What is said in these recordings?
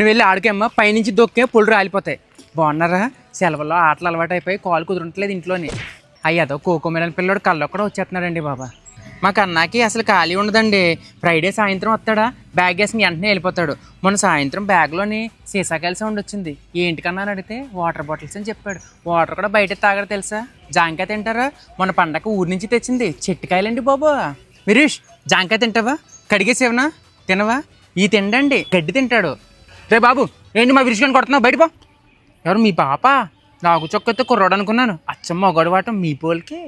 నువ్వు వెళ్ళి ఆడికేమ్మా పైనుంచి దొక్కే పుళ్ళు రాలిపోతాయి. బాగున్నారా? సెలవుల్లో ఆటలు అలవాటు అయిపోయి కాలు కుదరట్లేదు ఇంట్లోని. అయ్యదో కోకో మిలన్ పిల్లడు కళ్ళు కూడా వచ్చేస్తున్నాడండి బాబా. మా కన్నాకి అసలు ఖాళీ ఉండదండి. ఫ్రైడే సాయంత్రం వస్తాడా? బ్యాగ్ వేసుకుని వెంటనే వెళ్ళిపోతాడు. మొన్న సాయంత్రం బ్యాగ్లోని సీసాకాయల సౌండ్ వచ్చింది. ఏంటికన్నా అని అడిగితే వాటర్ బాటిల్స్ అని చెప్పాడు. వాటర్ కూడా బయట తాగడు తెలుసా? జాంకాయ తింటారా? మొన్న పండగ ఊరి నుంచి తెచ్చింది. చెట్టుకాయలండి బాబు. విరీష్ జాంకాయ తింటావా? కడిగేసేవనా? తినవా? ఈ తిండండి. గడ్డి తింటాడు. రే బాబు ఏంటి మా విరుచుకొని కొడుతున్నావు? బయట పో. ఎవరు మీ పాప? నాకు చొక్కతో కుర్రాడు అనుకున్నాను. అచ్చమ్మ మొగడు వాటం మీ పోలికి.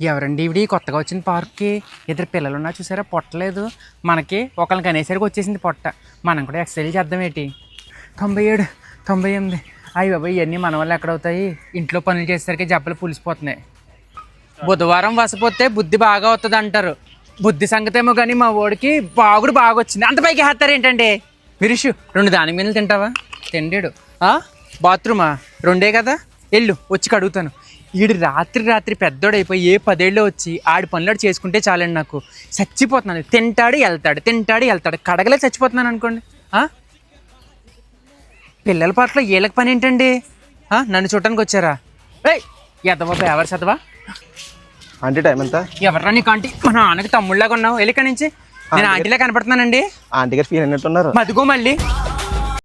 ఎవరండి ఇవిడి? కొత్తగా వచ్చిన పార్క్కి. ఇద్దరు పిల్లలు ఉన్నా చూసారా పొట్టలేదు మనకి ఒకళ్ళకి అనేసరికి వచ్చేసింది పొట్ట. మనం కూడా ఎక్సర్సైజ్ చేద్దాం ఏంటి? తొంభై ఏడు తొంభై ఎనిమిది. అయ్యి బాబా ఇవన్నీ మన వల్ల ఎక్కడవుతాయి ఇంట్లో పనులు చేసేసరికి జబ్బలు పులిసిపోతున్నాయి. బుధవారం వసపోతే బుద్ధి బాగా అవుతుంది అంటారు బుద్ధి సంగతేమో కానీ మా ఓడికి బాగుడు బాగా వచ్చింది అంత పైకి హత్తారు ఏంటండి విరుషు రెండు దాని మీద తింటావా? తిండాడు. ఆ? బాత్రూమా? రెండే కదా? వెళ్ళు వచ్చి కడుగుతాను. ఈడు రాత్రి రాత్రి పెద్దోడైపోయి ఏ పదేళ్ళు వచ్చి ఆడి పనులు చేసుకుంటే చాలండి నాకు. చచ్చిపోతున్నాను తింటాడు వెళ్తాడు. తింటాడు వెళ్తాడు. కడగలే చచ్చిపోతున్నాను అనుకోండి? పిల్లల పాటలో ఏళ్ళకి పని ఏంటండి? నన్ను చూడటానికి వచ్చారా? ఏయ్ ఎదవా బేవర్ చదవా ఆంటీ టైం ఎంత? ఎవర్రా నీకు ఆంటీ మా నాన్నకి తమ్ముళ్ళగా ఉన్నావు. వెళ్ళి నుంచి. నేను ఆంటీలా కనపడుతున్నానండి. ఆంటీ గారు ఫీల్ అయినట్టున్నారు. మదిగో మళ్ళీ.